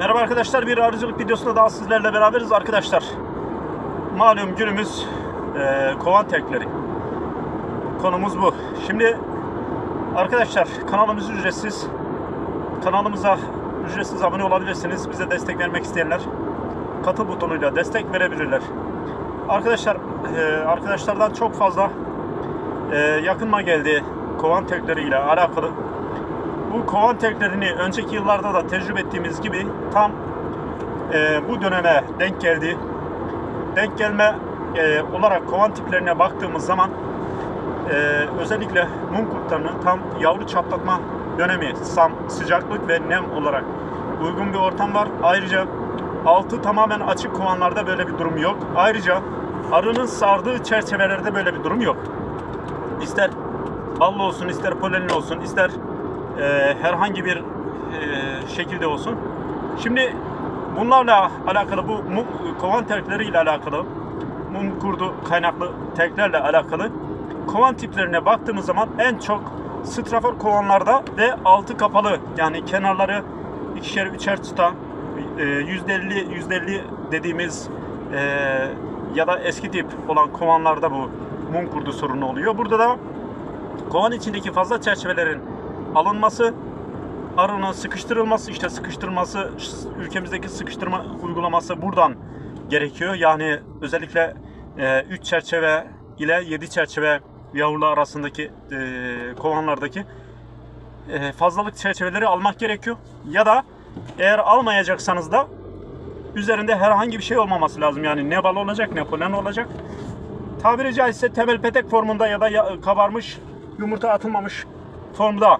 Merhaba arkadaşlar, bir arıcılık videosunda daha sizlerle beraberiz arkadaşlar. Malum günümüz e, kovan tekleri. Konumuz bu. Şimdi arkadaşlar kanalımız ücretsiz. Kanalımıza ücretsiz abone olabilirsiniz. Bize destek vermek isteyenler katıl butonuyla destek verebilirler. Arkadaşlar e, arkadaşlardan çok fazla e, yakınma geldi kovan tekleriyle alakalı. Bu kovan teklerini önceki yıllarda da tecrübe ettiğimiz gibi tam e, bu döneme denk geldi. Denk gelme e, olarak kovan tiplerine baktığımız zaman e, özellikle mum kurtlarının tam yavru çatlatma dönemi, sam, sıcaklık ve nem olarak uygun bir ortam var. Ayrıca altı tamamen açık kovanlarda böyle bir durum yok. Ayrıca arının sardığı çerçevelerde böyle bir durum yok. İster ballı olsun, ister polenli olsun, ister e, herhangi bir e, şekilde olsun. Şimdi bunlarla alakalı bu mum, kovan terkleriyle alakalı mum kurdu kaynaklı terklerle alakalı kovan tiplerine baktığımız zaman en çok strafor kovanlarda ve altı kapalı yani kenarları ikişer üçer çıta e, yüzde elli yüzde elli dediğimiz e, ya da eski tip olan kovanlarda bu mum kurdu sorunu oluyor. Burada da kovan içindeki fazla çerçevelerin alınması, arının sıkıştırılması, işte sıkıştırması, ülkemizdeki sıkıştırma uygulaması buradan gerekiyor. Yani özellikle 3 çerçeve ile 7 çerçeve yavrular arasındaki e, kovanlardaki e, fazlalık çerçeveleri almak gerekiyor. Ya da eğer almayacaksanız da üzerinde herhangi bir şey olmaması lazım. Yani ne bal olacak ne polen olacak. Tabiri caizse temel petek formunda ya da kabarmış yumurta atılmamış formda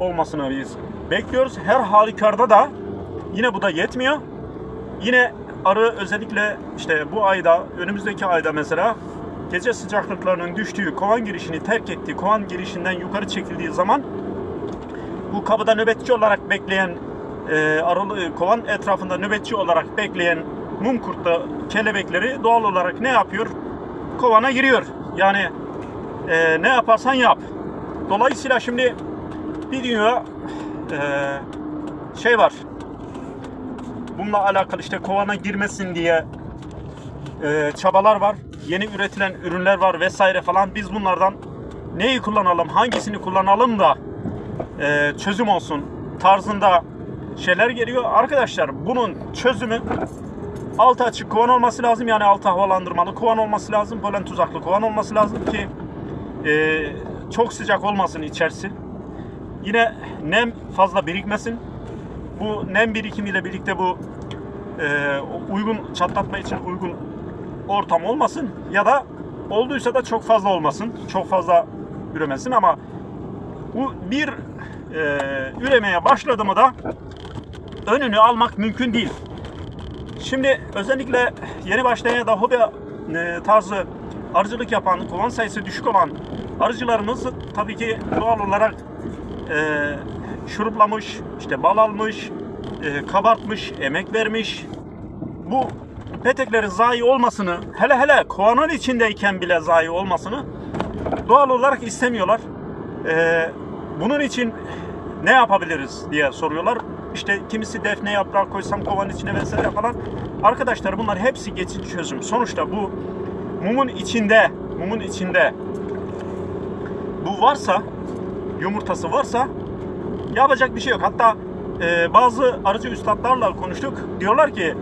olmasını biz bekliyoruz. Her halükarda da yine bu da yetmiyor. Yine arı özellikle işte bu ayda, önümüzdeki ayda mesela gece sıcaklıklarının düştüğü, kovan girişini terk ettiği, kovan girişinden yukarı çekildiği zaman bu kapıda nöbetçi olarak bekleyen e, arılı, kovan etrafında nöbetçi olarak bekleyen mum kurtla kelebekleri doğal olarak ne yapıyor? Kovana giriyor. Yani e, ne yaparsan yap. Dolayısıyla şimdi bir dünya e, şey var. Bununla alakalı işte kovana girmesin diye e, çabalar var. Yeni üretilen ürünler var vesaire falan. Biz bunlardan neyi kullanalım, hangisini kullanalım da e, çözüm olsun tarzında şeyler geliyor. Arkadaşlar bunun çözümü altı açık kovan olması lazım. Yani altı havalandırmalı kovan olması lazım. Polen tuzaklı kovan olması lazım ki e, çok sıcak olmasın içerisi. Yine nem fazla birikmesin. Bu nem birikimiyle birlikte bu e, uygun çatlatma için uygun ortam olmasın ya da olduysa da çok fazla olmasın. Çok fazla üremesin ama bu bir e, üremeye başladı mı da önünü almak mümkün değil. Şimdi özellikle yeni başlayan ya da hobi e, tarzı arıcılık yapan, kovan sayısı düşük olan arıcılarımız tabii ki doğal olarak e, şuruplamış, işte bal almış, e, kabartmış, emek vermiş. Bu peteklerin zayi olmasını, hele hele kovanın içindeyken bile zayi olmasını doğal olarak istemiyorlar. E, bunun için ne yapabiliriz diye soruyorlar. İşte kimisi defne yaprağı koysam kovanın içine vesaire falan. Arkadaşlar bunlar hepsi geçici çözüm. Sonuçta bu mumun içinde, mumun içinde bu varsa, yumurtası varsa yapacak bir şey yok. Hatta e, bazı arıcı üstadlarla konuştuk. Diyorlar ki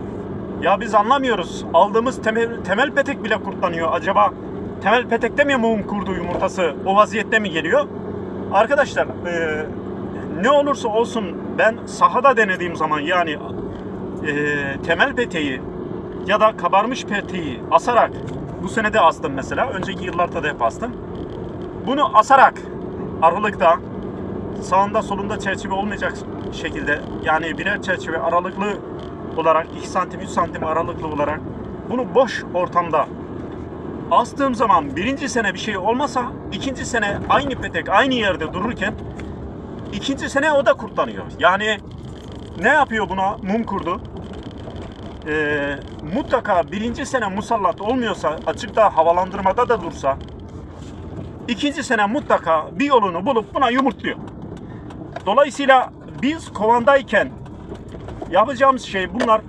ya biz anlamıyoruz. Aldığımız temel, temel petek bile kurtlanıyor. Acaba temel petekte mi mum kurdu yumurtası o vaziyette mi geliyor? Arkadaşlar e, ne olursa olsun ben sahada denediğim zaman yani e, temel peteği ya da kabarmış peteği asarak bu sene de astım mesela. Önceki yıllarda da hep astım. Bunu asarak aralıkta sağında solunda çerçeve olmayacak şekilde yani birer çerçeve aralıklı olarak 2 santim 3 santim aralıklı olarak bunu boş ortamda astığım zaman birinci sene bir şey olmasa ikinci sene aynı petek aynı yerde dururken ikinci sene o da kurtlanıyor. Yani ne yapıyor buna mum kurdu? Ee, mutlaka birinci sene musallat olmuyorsa açıkta havalandırmada da dursa ikinci sene mutlaka bir yolunu bulup buna yumurtluyor. Dolayısıyla biz kovandayken Yapacağımız şey bunlar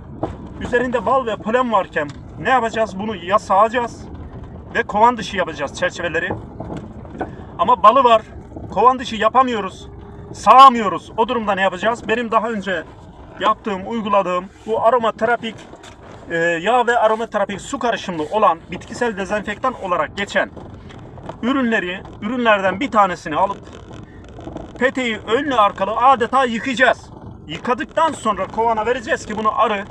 üzerinde bal ve polen varken ne yapacağız? Bunu ya sağacağız ve kovan dışı yapacağız çerçeveleri. Ama balı var. Kovan dışı yapamıyoruz. Sağamıyoruz. O durumda ne yapacağız? Benim daha önce yaptığım, uyguladığım bu aromaterapik e, yağ ve aromaterapik su karışımlı olan bitkisel dezenfektan olarak geçen ürünleri, ürünlerden bir tanesini alıp peteği önlü arkalı adeta yıkayacağız. Yıkadıktan sonra kovana vereceğiz ki bunu arı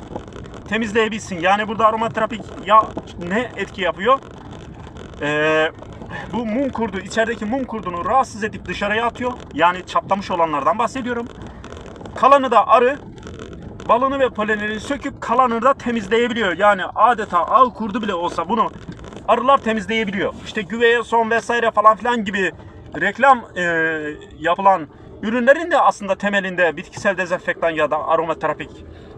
temizleyebilsin. Yani burada aromaterapik yağ ne etki yapıyor? Ee, bu mum kurdu, içerideki mum kurdunu rahatsız edip dışarıya atıyor. Yani çatlamış olanlardan bahsediyorum. Kalanı da arı balını ve polenini söküp kalanını da temizleyebiliyor. Yani adeta ağ kurdu bile olsa bunu arılar temizleyebiliyor. İşte güveye son vesaire falan filan gibi reklam e, yapılan ürünlerin de aslında temelinde bitkisel dezenfektan ya da aromaterapik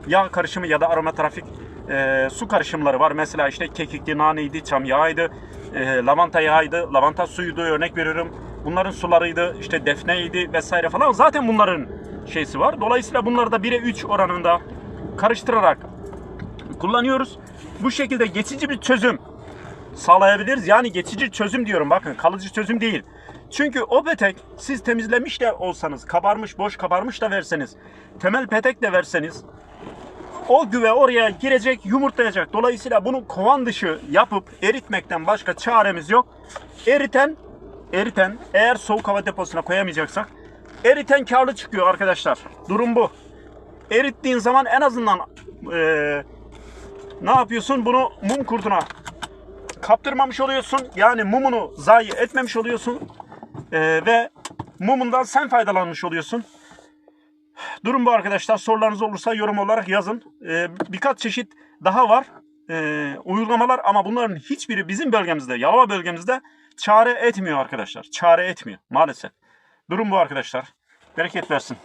yağ karışımı ya da aromaterapik e, su karışımları var. Mesela işte kekikli, naneydi, çam yağıydı, e, lavanta yağıydı, lavanta suyuydu örnek veriyorum. Bunların sularıydı, işte defneydi vesaire falan. Zaten bunların şeysi var. Dolayısıyla bunları da 1'e 3 oranında karıştırarak kullanıyoruz. Bu şekilde geçici bir çözüm sağlayabiliriz. Yani geçici çözüm diyorum bakın kalıcı çözüm değil. Çünkü o petek siz temizlemiş de olsanız, kabarmış, boş kabarmış da verseniz, temel petek de verseniz o güve oraya girecek, yumurtlayacak. Dolayısıyla bunu kovan dışı yapıp eritmekten başka çaremiz yok. Eriten, eriten eğer soğuk hava deposuna koyamayacaksak eriten karlı çıkıyor arkadaşlar. Durum bu. Erittiğin zaman en azından eee, ne yapıyorsun? Bunu mum kurduna kaptırmamış oluyorsun. Yani mumunu zayi etmemiş oluyorsun. Ee, ve mumundan sen faydalanmış oluyorsun. Durum bu arkadaşlar. Sorularınız olursa yorum olarak yazın. Ee, birkaç çeşit daha var. Ee, uygulamalar ama bunların hiçbiri bizim bölgemizde, Yalova bölgemizde çare etmiyor arkadaşlar. Çare etmiyor maalesef. Durum bu arkadaşlar. Bereket versin.